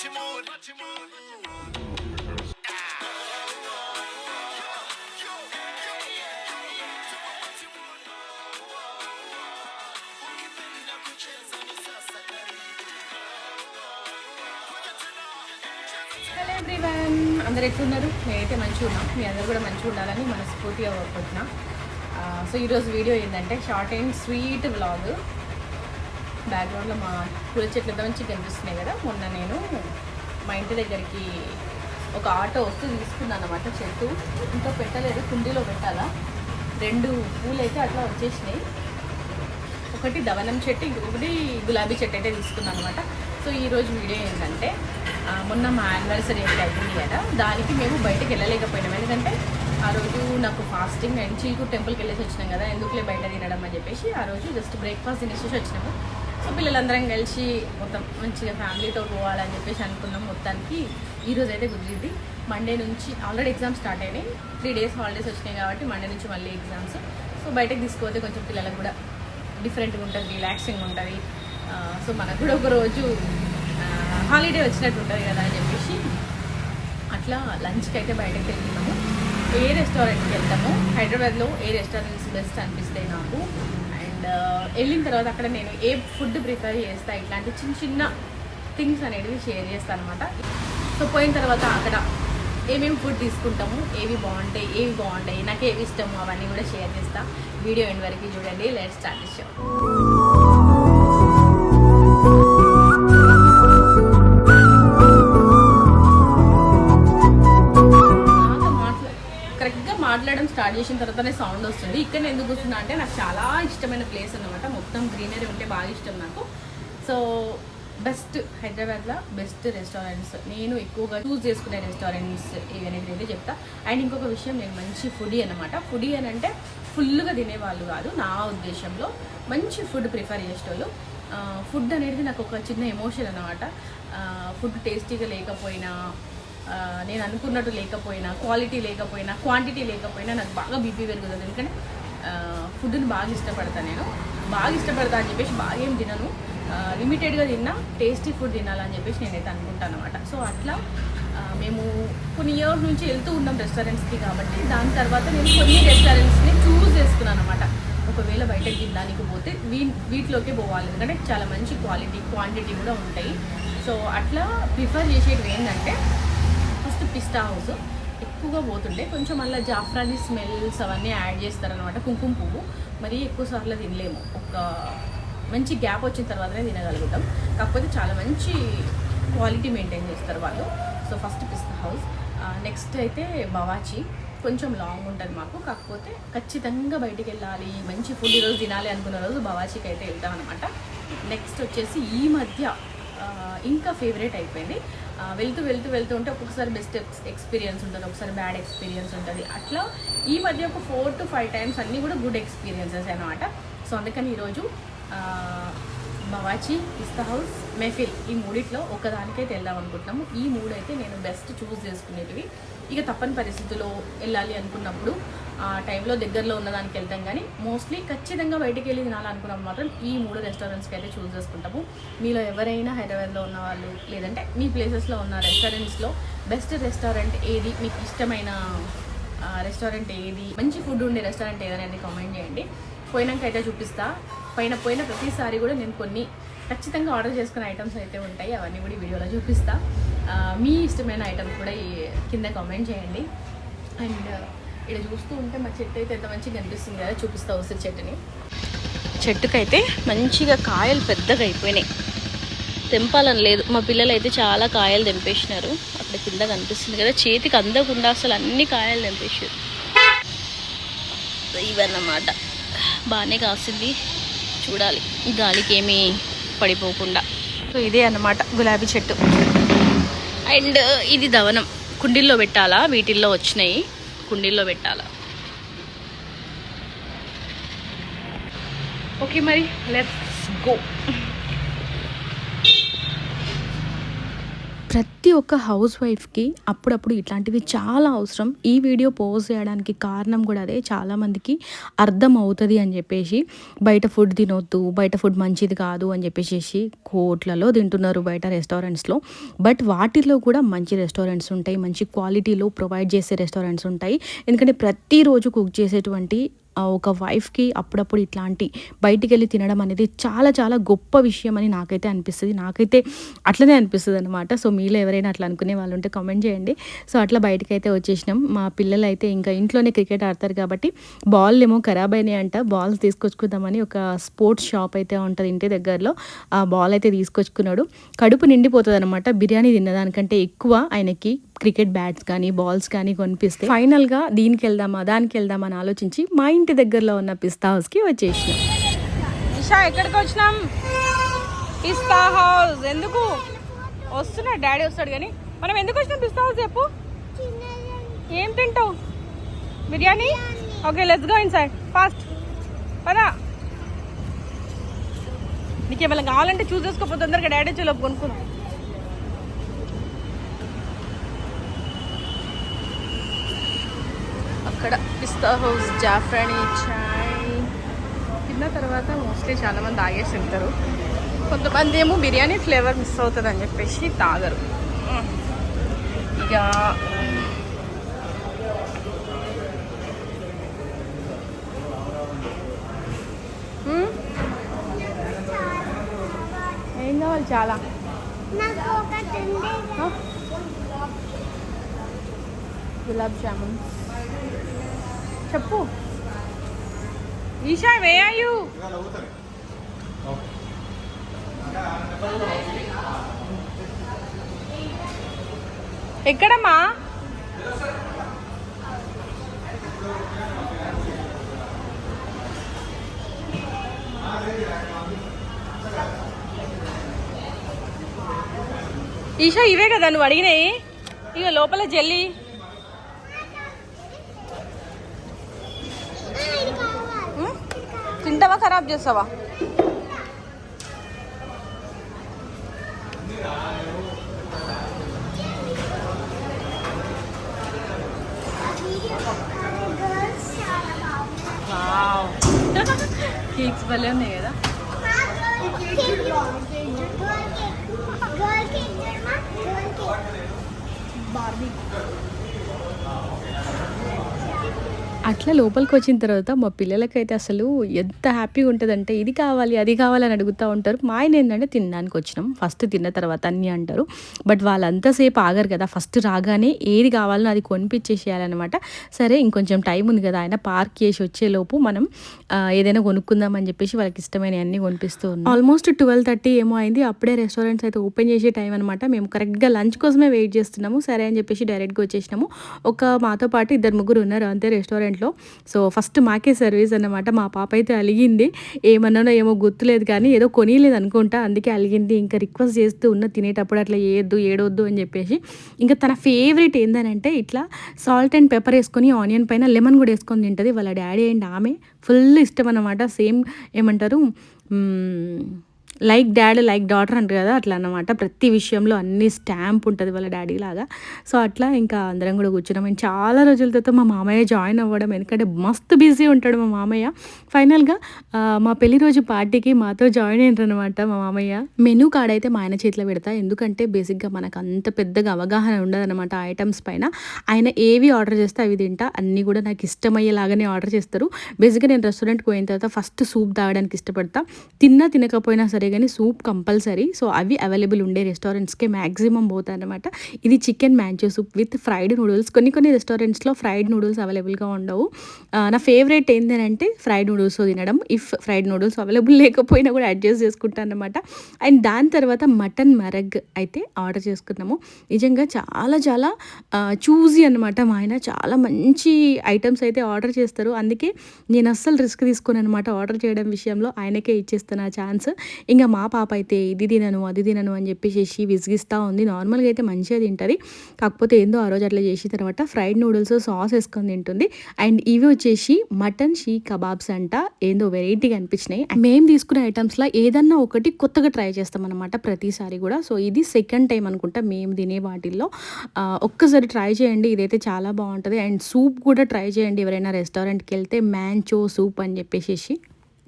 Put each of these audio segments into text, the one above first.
Hello అందరు ఎట్లున్నారు? నేనైతే మంచిగా ఉన్నా. మీ అందరు కూడా మంచిగా ఉండాలని మనస్ఫూర్తిగా కోరుకుంటున్నా. సో uh, ఈరోజు వీడియో ఏంటంటే షార్ట్ అండ్ స్వీట్ వ్లాగ్ బ్యాక్గ్రౌండ్లో మా పూల చెట్లు ఎంత కనిపిస్తున్నాయి కదా. మొన్న నేను మా ఇంటి దగ్గరికి ఒక ఆటో వస్తూ తీసుకున్నాను అనమాట చెట్టు. ఇంకా పెట్టలేదు కుండీలో పెట్టాలా? రెండు పూలు అయితే అట్లా వచ్చేసినాయి. ఒకటి దవనం చెట్టు ఇంకొకటి గులాబీ చెట్టు అయితే తీసుకున్నాను అనమాట సో ఈరోజు వీడియో ఏంటంటే మొన్న మా యానివర్సరీ అయితే అయింది కదా. దానికి మేము బయటకు వెళ్ళలేకపోయినాం. ఎందుకంటే ఆ రోజు నాకు ఫాస్టింగ్ అండ్ చీకు టెంపుల్కి వెళ్ళేసి వచ్చినాం కదా. ఎందుకులే బయట తినడం అని చెప్పేసి ఆ రోజు జస్ట్ బ్రేక్ఫాస్ట్ తినేసి వచ్చినాము. సో పిల్లలందరం కలిసి మొత్తం మంచిగా ఫ్యామిలీతో పోవాలని చెప్పేసి అనుకున్నాం మొత్తానికి. ఈరోజు అయితే కుదిరింది మండే నుంచి ఆల్రెడీ ఎగ్జామ్స్ స్టార్ట్ అయినాయి. త్రీ డేస్ హాలిడేస్ వచ్చినాయి కాబట్టి మండే నుంచి మళ్ళీ ఎగ్జామ్స్ సో బయటకు తీసుకుపోతే కొంచెం పిల్లలకు కూడా డిఫరెంట్గా ఉంటుంది రిలాక్సింగ్ ఉంటుంది. సో మనకు కూడా ఒక రోజు హాలిడే వచ్చినట్టు ఉంటుంది కదా అని చెప్పేసి అట్లా లంచ్కి అయితే బయటకు వెళ్తున్నాము ఏ రెస్టారెంట్కి వెళ్తాము హైదరాబాద్లో ఏ రెస్టారెంట్స్ బెస్ట్ అనిపిస్తాయి నాకు అండ్ వెళ్ళిన తర్వాత అక్కడ నేను ఏ ఫుడ్ ప్రిఫర్ చేస్తా ఇట్లాంటి చిన్న చిన్న థింగ్స్ అనేటివి షేర్ చేస్తాను అనమాట సో పోయిన తర్వాత అక్కడ ఏమేమి ఫుడ్ తీసుకుంటాము ఏవి బాగుంటాయి ఏవి బాగుంటాయి నాకు ఏవి ఇష్టము అవన్నీ కూడా షేర్ చేస్తా. వీడియో ఎండ్ వరకు చూడండి లెట్ స్టార్ట్ షో స్టార్ట్ చేసిన తర్వాతనే సౌండ్ వస్తుంది. ఇక్కడ ఎందుకు కూర్చున్నా అంటే నాకు చాలా ఇష్టమైన ప్లేస్ అన్నమాట. మొత్తం గ్రీనరీ ఉంటే బాగా ఇష్టం నాకు. సో బెస్ట్ హైదరాబాద్లో బెస్ట్ రెస్టారెంట్స్ నేను ఎక్కువగా చూస్ చేసుకునే రెస్టారెంట్స్ ఇవన్నీ అయితే చెప్తా. అండ్ ఇంకొక విషయం నేను మంచి ఫుడీ అనమాట ఫుడీ అని అంటే ఫుల్గా తినేవాళ్ళు కాదు నా ఉద్దేశంలో మంచి ఫుడ్ ప్రిఫర్ చేసేటోళ్ళు. ఫుడ్ అనేది నాకు ఒక చిన్న ఎమోషన్ అనమాట ఫుడ్ టేస్టీగా లేకపోయినా నేను అనుకున్నట్టు లేకపోయినా క్వాలిటీ లేకపోయినా క్వాంటిటీ లేకపోయినా నాకు బాగా బీపీ పెరుగుతుంది. ఎందుకంటే ఫుడ్ని బాగా ఇష్టపడతాను నేను. బాగా ఇష్టపడతా అని చెప్పేసి బాగా ఏం తినను. లిమిటెడ్గా తిన్నా టేస్టీ ఫుడ్ తినాలని చెప్పేసి నేనైతే అనుకుంటాను అనమాట సో అట్లా మేము కొన్ని ఇయర్స్ నుంచి వెళ్తూ ఉన్నాం రెస్టారెంట్స్కి కాబట్టి దాని తర్వాత నేను కొన్ని రెస్టారెంట్స్ని చూస్ చేసుకున్నాను అనమాట ఒకవేళ బయటకి తినడానికి పోతే వీ వీటిలోకే పోవాలి. ఎందుకంటే చాలా మంచి క్వాలిటీ క్వాంటిటీ కూడా ఉంటాయి. సో అట్లా ప్రిఫర్ చేసేటివి ఏంటంటే పిస్తా హౌస్. ఎక్కువగా పోతుండే కొంచెం మళ్ళీ జాఫ్రాని స్మెల్స్ అవన్నీ యాడ్ చేస్తారనమాట కుంకుమ పువ్వు. మరీ ఎక్కువ సార్లు తినలేము. ఒక మంచి గ్యాప్ వచ్చిన తర్వాతనే తినగలుగుతాం. కాకపోతే చాలా మంచి క్వాలిటీ మెయింటైన్ చేస్తారు వాళ్ళు. So first Pista House. Next అయితే బవాచి. కొంచెం లాంగ్ ఉంటుంది మాకు. కాకపోతే ఖచ్చితంగా బయటికి వెళ్ళాలి మంచి ఫుడ్ ఈరోజు తినాలి అనుకున్న రోజు బవాచీకి అయితే వెళ్తాం అనమాట నెక్స్ట్ వచ్చేసి ఈ మధ్య ఇంకా ఫేవరెట్ అయిపోయింది. వెళ్తూ వెళ్తూ వెళ్తూ ఉంటే ఒక్కొక్కసారి బెస్ట్ ఎక్స్పీరియన్స్ ఉంటుంది ఒకసారి బ్యాడ్ ఎక్స్పీరియన్స్ ఉంటుంది. అట్లా ఈ మధ్య ఒక ఫోర్ టు ఫైవ్ టైమ్స్ అన్నీ కూడా గుడ్ ఎక్స్పీరియన్సెస్ అనమాట సో అందుకని ఈరోజు బవాచి పిస్తా హౌస్ మెఫిల్ ఈ మూడిట్లో ఒకదానికైతే వెళ్దాం అనుకుంటున్నాము. ఈ మూడు అయితే నేను బెస్ట్ చూస్ చేసుకునేటివి. ఇక తప్పని పరిస్థితుల్లో వెళ్ళాలి అనుకున్నప్పుడు ఆ టైంలో దగ్గరలో ఉన్నదానికి వెళ్తాం కానీ మోస్ట్లీ ఖచ్చితంగా బయటికి వెళ్ళి తినాలనుకున్నాం మాత్రం ఈ మూడు రెస్టారెంట్స్కి అయితే చూస్ చేసుకుంటాము. మీలో ఎవరైనా హైదరాబాద్లో ఉన్న వాళ్ళు లేదంటే మీ ప్లేసెస్లో ఉన్న రెస్టారెంట్స్లో బెస్ట్ రెస్టారెంట్ ఏది మీకు ఇష్టమైన రెస్టారెంట్ ఏది మంచి ఫుడ్ ఉండే రెస్టారెంట్ ఏదనేది కామెంట్ చేయండి. పోయినాక అయితే చూపిస్తా. పైన పోయిన ప్రతిసారి కూడా నేను కొన్ని ఖచ్చితంగా ఆర్డర్ చేసుకున్న ఐటమ్స్ అయితే ఉంటాయి. అవన్నీ కూడా వీడియోలో చూపిస్తా. మీ ఇష్టమైన ఐటమ్స్ కూడా కింద కామెంట్ చేయండి. అండ్ ఇక్కడ చూస్తూ ఉంటే మా చెట్టు అయితే ఎంత మంచిగా కనిపిస్తుంది కదా చూపిస్తా ఉసిరి చెట్టుని. చెట్టుకైతే మంచిగా కాయలు పెద్దగా అయిపోయినాయి. తెంపాలని లేదు. మా పిల్లలు అయితే చాలా కాయలు తెంపేసినారు. అక్కడ కింద కనిపిస్తుంది కదా చేతికి అందకుండా అసలు అన్ని కాయలు తెంపేసారు ఇవన్నమాట బాగానే కాసింది. చూడాలి. గాలికి ఏమీ పడిపోకుండా. సో ఇదే అన్నమాట గులాబీ చెట్టు. అండ్ ఇది దవనం. కుండీల్లో పెట్టాలా? వీటిల్లో వచ్చినాయి. కుండీల్లో పెట్టాలా. ఓకే మరి లెట్స్ గో ప్రతి ఒక్క హౌస్ వైఫ్కి అప్పుడప్పుడు ఇట్లాంటివి చాలా అవసరం. ఈ వీడియో పోస్ట్ చేయడానికి కారణం కూడా అదే. చాలామందికి అర్థం అవుతుంది అని చెప్పేసి బయట ఫుడ్ తినొద్దు బయట ఫుడ్ మంచిది కాదు అని చెప్పేసి కోట్లలో తింటున్నారు బయట రెస్టారెంట్స్లో. బట్ వాటిలో కూడా మంచి రెస్టారెంట్స్ ఉంటాయి మంచి క్వాలిటీలో ప్రొవైడ్ చేసే రెస్టారెంట్స్ ఉంటాయి. ఎందుకంటే ప్రతిరోజు కుక్ చేసేటువంటి ఒక వైఫ్కి అప్పుడప్పుడు ఇట్లాంటి బయటికి వెళ్ళి తినడం అనేది చాలా చాలా గొప్ప విషయం అని నాకైతే అనిపిస్తుంది. నాకైతే అట్లనే అనిపిస్తుంది అనమాట సో మీలో ఎవరైనా అట్లా అనుకునే వాళ్ళు ఉంటే కామెంట్ చేయండి. సో అట్లా బయటకి అయితే వచ్చేసినాం. మా పిల్లలు అయితే ఇంకా ఇంట్లోనే క్రికెట్ ఆడతారు కాబట్టి బాల్ ఏమో ఖరాబ్ అయినాయి అంట. బాల్స్ తీసుకొచ్చుకుందామని ఒక స్పోర్ట్స్ షాప్ అయితే ఉంటుంది ఇంటి దగ్గరలో. ఆ బాల్ అయితే తీసుకొచ్చుకున్నాడు. కడుపు నిండిపోతుంది అనమాట బిర్యానీ తిన్నదానికంటే ఎక్కువ ఆయనకి క్రికెట్ బ్యాట్స్ కానీ బాల్స్ కానీ కొనిపిస్తే ఫైనల్గా దీనికి వెళ్దామా దానికి వెళ్దామా అని ఆలోచించి మా ఇంటి దగ్గరలో ఉన్న పిస్తా హౌస్కి వచ్చేసినాం. ఇషా ఎక్కడికి వచ్చినాం? Pista House. ఎందుకు? వస్తున్నా డాడీ వస్తాడు కానీ. మనం ఎందుకు వచ్చినాం పిస్తా హౌస్ చెప్పు. ఏం తింటావు? Biryani? Okay let's go inside fast పదా. నీకేమైనా కావాలంటే చూస్ చేసుకోకపోతే తొందరగా డాడీ చెలోపు కొనుక్కున్నాం అక్కడ పిస్తా హౌస్ జాఫ్రానీ చాయ్. తిన్న తర్వాత మోస్ట్లీ చాలామంది తాగేసి తింటారు. కొంతమంది ఏమో బిర్యానీ ఫ్లేవర్ మిస్ అవుతుంది అని చెప్పేసి తాగరు. ఇక? ఏం కావాలి చాలా? గులాబ్ జామున్. చెప్పు. ఈషా వేయు ఎక్కడమ్మా? ఈషా ఇవే కదా నువ్వు అడిగినాయి ఇక లోపల జల్లి. తింటావా ఖరాబ్ చేస్తావా గర్ల్స్ చాలా బాగుంది కేక్స్ భలే ఉన్నాయి కదా girl cake జర్మా girl cake Barbie అట్లా లోపలికి వచ్చిన తర్వాత మా పిల్లలకైతే అసలు ఎంత హ్యాపీగా ఉంటుందంటే ఇది కావాలి అది కావాలని అడుగుతూ ఉంటారు. మా ఆయన ఏంటంటే తినడానికి వచ్చినాం. ఫస్ట్ తిన్న తర్వాత అన్నీ అంటారు. బట్ వాళ్ళంతసేపు ఆగరు కదా. ఫస్ట్ రాగానే ఏది కావాలనో అది కొనిపించేసేయాలన్నమాట సరే ఇంకొంచెం టైం ఉంది కదా. ఆయన పార్క్ చేసి వచ్చేలోపు మనం ఏదైనా కొనుక్కుందాం అని చెప్పేసి వాళ్ళకి ఇష్టమైన అన్ని కొనిపిస్తూ ఉన్నాం. ఆల్మోస్ట్ ట్వెల్వ్ థర్టీ ఏమో అయింది. అప్పుడే రెస్టారెంట్స్ అయితే ఓపెన్ చేసే టైం అనమాట మేము కరెక్ట్గా లంచ్ కోసమే వెయిట్ చేస్తున్నాము. సరే అని చెప్పేసి డైరెక్ట్గా వచ్చేసినాము. ఒక మాతో పాటు ఇద్దరు ముగ్గురు ఉన్నారు. అంతే రెస్టారెంట్ రెస్టారెంట్లో సో ఫస్ట్ మాకే సర్వీస్ అన్నమాట. మా పాప అయితే అలిగింది. ఏమన్నానో ఏమో గుర్తులేదు కానీ ఏదో కొనియలేదు అనుకుంటా. అందుకే అలిగింది. ఇంకా రిక్వెస్ట్ చేస్తూ ఉన్న తినేటప్పుడు అట్లా ఏద్దు ఏడొద్దు అని చెప్పేసి. ఇంకా తన ఫేవరెట్ ఏందనంటే ఇట్లా సాల్ట్ అండ్ పెప్పర్ వేసుకొని ఆనియన్ పైన లెమన్ కూడా వేసుకొని తింటుంది. వాళ్ళ డాడీ అండ్ ఆమె ఫుల్ ఇష్టం అన్నమాట. సేమ్ ఏమంటారు? లైక్ డాడ్ లైక్ డాటర్ అంటారు కదా అట్లా అన్నమాట. ప్రతి విషయంలో అన్ని స్టాంప్ ఉంటుంది వాళ్ళ డాడీ లాగా. సో అట్లా ఇంకా అందరం కూడా కూర్చున్నాం. మేము చాలా రోజుల తర్వాత మా మామయ్య జాయిన్ అవ్వడం ఎందుకంటే మస్తు బిజీ ఉంటాడు మా మామయ్య. ఫైనల్గా మా పెళ్ళి రోజు పార్టీకి మాతో జాయిన్ అయ్యారనమాట మా మామయ్య. మెనూ కార్డ్ అయితే మా ఆయన చేతిలో పెడతా. ఎందుకంటే బేసిక్గా మనకు అంత పెద్దగా అవగాహన ఉండదన్నమాట ఐటమ్స్ పైన. ఆయన ఏవి ఆర్డర్ చేస్తే అవి తింటా. అన్నీ కూడా నాకు ఇష్టమయ్యేలాగానే ఆర్డర్ చేస్తారు. బేసిక్గా నేను రెస్టారెంట్కి పోయిన తర్వాత ఫస్ట్ సూప్ తాగడానికి ఇష్టపడతా. తిన్నా తినకపోయినా సరే కానీ సూప్ కంపల్సరీ. సో అవి అవైలబుల్ ఉండే రెస్టారెంట్స్కే మ్యాక్సిమం పోతాయన్నమాట. ఇది chicken manchow soup with fried noodles. కొన్ని కొన్ని రెస్టారెంట్స్లో ఫ్రైడ్ నూడిల్స్ అవైలబుల్గా ఉండవు. నా ఫేవరెట్ ఏంటంటే ఫ్రైడ్ నూడిల్స్ తినడం. ఇఫ్ ఫ్రైడ్ నూడిల్స్ అవైలబుల్ లేకపోయినా కూడా అడ్జస్ట్ చేసుకుంటాను అనమాట అండ్ దాని తర్వాత మటన్ మరగ్ అయితే ఆర్డర్ చేసుకున్నాము. నిజంగా చాలా చాలా చూజీ అనమాట మా ఆయన. చాలా మంచి ఐటమ్స్ అయితే ఆర్డర్ చేస్తారు. అందుకే నేను అస్సలు రిస్క్ తీసుకోను అనమాట ఆర్డర్ చేయడం విషయంలో. ఆయనకే ఇచ్చేస్తాను ఆ ఛాన్స్. ఇంకా మా పాప అయితే ఇది తినను అది తినను అని చెప్పేసి విసిగిస్తూ ఉంది. నార్మల్గా అయితే మంచిగా తింటుంది. కాకపోతే ఏందో ఆ రోజు అట్లా చేసిన తర్వాత ఫ్రైడ్ నూడిల్స్ సాస్ వేసుకొని తింటుంది. అండ్ ఇవి వచ్చేసి మటన్ షీ కబాబ్స్ అంట. ఏందో వెరైటీగా అనిపించినాయి. మేము తీసుకునే ఐటమ్స్లో ఏదన్నా ఒకటి కొత్తగా ట్రై చేస్తాం అనమాట ప్రతిసారి కూడా. సో ఇది సెకండ్ టైం అనుకుంటా మేము తినే వాటిల్లో. ఒక్కసారి ట్రై చేయండి. ఇదైతే చాలా బాగుంటుంది. అండ్ సూప్ కూడా ట్రై చేయండి ఎవరైనా రెస్టారెంట్కి వెళ్తే. మ్యాంచో సూప్ అని చెప్పేసి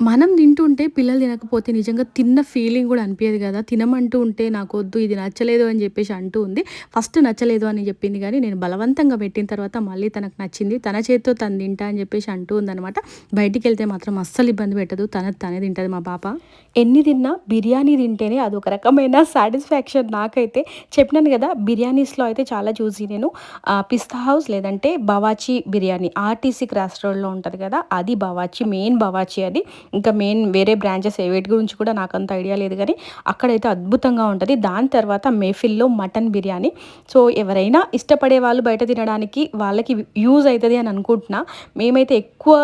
మనం తింటుంటే పిల్లలు తినకపోతే నిజంగా తిన్న ఫీలింగ్ కూడా అనిపించదు కదా. తినమంటూ ఉంటే నాకు వద్దు ఇది నచ్చలేదు అని చెప్పేసి అంటూ ఉంది. ఫస్ట్ నచ్చలేదు అని చెప్పింది కానీ నేను బలవంతంగా పెట్టిన తర్వాత మళ్ళీ తనకు నచ్చింది తన చేతితో తను తింటా అని చెప్పేసి అంటూ ఉందనమాట బయటికి వెళ్తే మాత్రం అస్సలు ఇబ్బంది పెట్టదు తన తనే తింటుంది మా పాప. ఎన్ని తిన్నా బిర్యానీ తింటేనే అది ఒక రకమైన సాటిస్ఫాక్షన్ నాకైతే. చెప్పినాను కదా బిర్యానీస్లో అయితే చాలా చూసి నేను పిస్తా హౌస్ లేదంటే బవాచి బిర్యానీ ఆర్టీసీ క్రాస్ రోడ్లో ఉంటుంది కదా అది బవాచి మెయిన్ బవాచి అది. ఇంకా మెయిన్ వేరే బ్రాంచెస్ వేటి గురించి కూడా నాకు అంత ఐడియా లేదు కానీ అక్కడైతే అద్భుతంగా ఉంటుంది. దాని తర్వాత మేఫిల్లో మటన్ బిర్యానీ. సో ఎవరైనా ఇష్టపడే వాళ్ళు బయట తినడానికి వాళ్ళకి యూజ్ అవుతుంది అని అనుకుంటున్నా. మేమైతే ఎక్కువ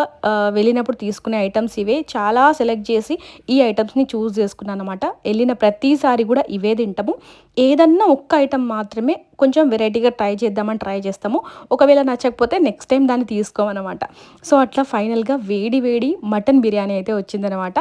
వెళ్ళినప్పుడు తీసుకునే ఐటమ్స్ ఇవే. చాలా సెలెక్ట్ చేసి ఈ ఐటమ్స్ని చూస్ చేసుకున్నాను అనమాట వెళ్ళిన ప్రతిసారి కూడా ఇవే తింటాము. ఏదన్నా ఒక్క ఐటెం మాత్రమే కొంచెం వెరైటీగా ట్రై చేద్దామని ట్రై చేస్తాము. ఒకవేళ నచ్చకపోతే నెక్స్ట్ టైం దాన్ని తీసుకోమన్నమాట. సో అట్లా ఫైనల్గా వేడి వేడి మటన్ బిర్యానీ అయితే వచ్చిందనమాట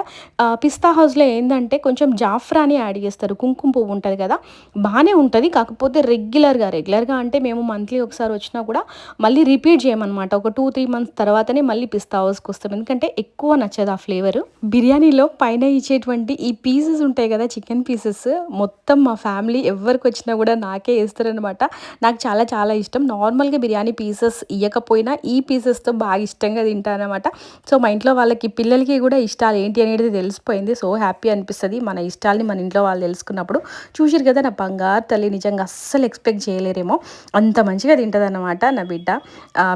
పిస్తా హౌస్లో ఏంటంటే కొంచెం జాఫ్రాని యాడ్ చేస్తారు. కుంకుమ పువ్వు ఉంటుంది కదా బాగానే ఉంటుంది. కాకపోతే రెగ్యులర్గా రెగ్యులర్గా అంటే మేము మంత్లీ ఒకసారి వచ్చినా కూడా మళ్ళీ రిపీట్ చేయమన్నమాట. ఒక టూ త్రీ మంత్స్ తర్వాతనే మళ్ళీ పిస్తా హౌస్కి వస్తాం. ఎందుకంటే ఎక్కువ నచ్చదు ఆ ఫ్లేవర్. బిర్యానీలో పైన ఇచ్చేటువంటి ఈ పీసెస్ ఉంటాయి కదా చికెన్ పీసెస్ మొత్తం మా ఫ్యామిలీ ఎవరికి వచ్చినా కూడా నాకే ఇస్తారనమాట నాకు చాలా చాలా ఇష్టం. నార్మల్గా బిర్యానీ పీసెస్ ఇవ్వకపోయినా ఈ పీసెస్తో బాగా ఇష్టంగా తింటానమాట సో మా ఇంట్లో వాళ్ళకి పిల్లలకి కూడా ఇష్టాలు ఏంటి అనేది తెలిసిపోయింది. సో హ్యాపీ అనిపిస్తుంది. మన ఇష్టాలని మన ఇంట్లో వాళ్ళు తెలుసుకున్నప్పుడు. చూసారు కదా నా బంగారు తల్లి నిజంగా అస్సలు ఎక్స్పెక్ట్ చేయలేరేమో. అంత మంచిగా తింటుంది అనమాట నా బిడ్డ.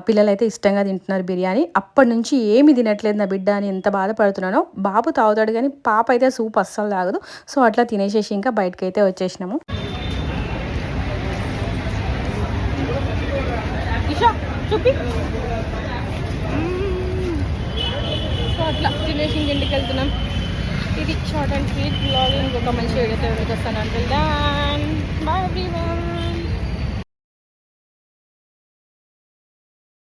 పిల్లలైతే ఇష్టంగా తింటున్నారు బిర్యానీ. అప్పటి నుంచి ఏమి తినట్లేదు నా బిడ్డ అని ఎంత బాధపడుతున్నానో. బాబు తాగుతాడు కానీ పాప అయితే సూప్ అస్సలు తాగదు. సో అట్లా తినేసేసి ఇంకా బయటకైతే అయితే వచ్చేసినాము. ఇషా చూపి. సో అట్లా తినేసి ఇంటికి వెళ్తున్నాం. ఇది షార్ట్ అండ్ స్వీట్ బ్లాగ్ ఇంకొక మంచి వీడియోతో వెళ్ళి వస్తాను అంటే బాయ్ ఎవ్రీవన్